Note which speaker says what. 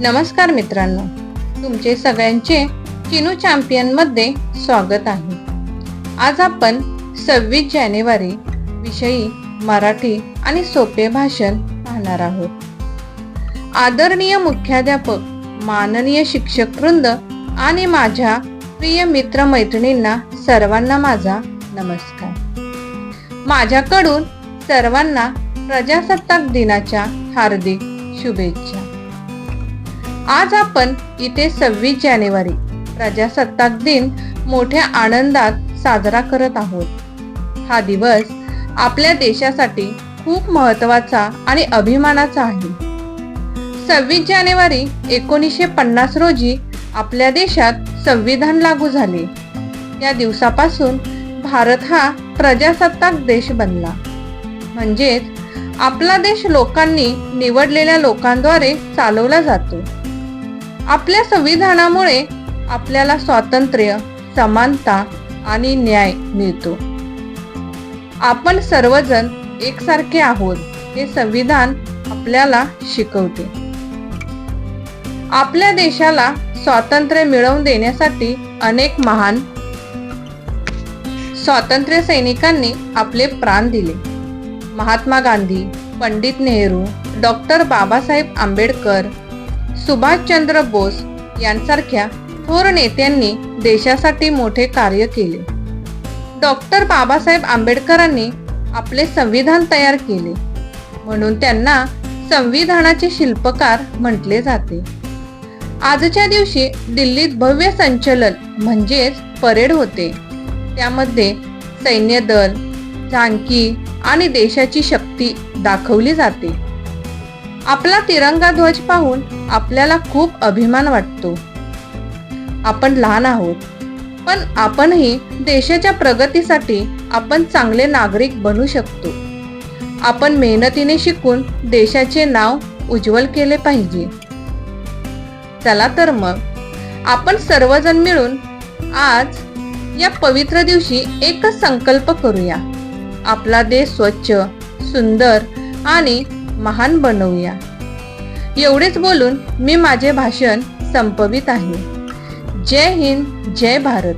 Speaker 1: नमस्कार मित्रांनो. तुमचे सगळ्यांचे चिनू चॅम्पियनमध्ये स्वागत आहे. आज आपण सव्वीस जानेवारी विषयी मराठी आणि सोपे भाषण पाहणार आहोत. आदरणीय मुख्याध्यापक माननीय शिक्षक वृंद आणि माझ्या प्रिय मित्र मैत्रिणींना सर्वांना माझा नमस्कार. माझ्याकडून सर्वांना प्रजासत्ताक दिनाच्या हार्दिक शुभेच्छा. आज आपण इथे सव्वीस जानेवारी प्रजासत्ताक दिन मोठ्या आनंदात साजरा करत आहोत. हा दिवस आपल्या देशासाठी खूप महत्त्वाचा आणि अभिमानाचा आहे. सव्वीस जानेवारी एकोणीसशे पन्नास रोजी आपल्या देशात संविधान लागू झाले. या दिवसापासून भारत हा प्रजासत्ताक देश बनला. म्हणजेच आपला देश लोकांनी निवडलेल्या लोकांद्वारे चालवला जातो. आपल्या संविधानामुळे आपल्याला स्वातंत्र्य समानता आणि न्याय मिळतो. आपण सर्वजण एकसारखे आहोत हे संविधान आपल्याला शिकवते. आपल्या देशाला स्वातंत्र्य मिळवून देण्यासाठी अनेक महान स्वातंत्र्य सैनिकांनी आपले प्राण दिले. महात्मा गांधी पंडित नेहरू डॉक्टर बाबासाहेब आंबेडकर सुभाषचंद्र बोस यांसारख्या थोर नेत्यांनी देशासाठी मोठे कार्य केले. डॉक्टर बाबासाहेब आंबेडकरांनी आपले संविधान तयार केले. म्हणून त्यांना संविधानाचे शिल्पकार म्हटले जाते. आजच्या दिवशी दिल्लीत भव्य संचलन म्हणजेच परेड होते. त्यामध्ये सैन्य दल झांकी आणि देशाची शक्ती दाखवली जाते. आपला तिरंगा ध्वज पाहून आपल्याला खूप अभिमान वाटतो. आपण लहान आहोत पण आपणही देशाच्या प्रगतीसाठी आपण चांगले नागरिक बनू शकतो. आपण मेहनतीने शिकून देशाचे नाव उज्ज्वल केले पाहिजे. चला तर मग आपण सर्वजण मिळून आज या पवित्र दिवशी एकच संकल्प करूया. आपला देश स्वच्छ सुंदर आणि महान बनवूया. एवढेच बोलून मी माझे भाषण संपवित आहे. जय हिंद जय भारत.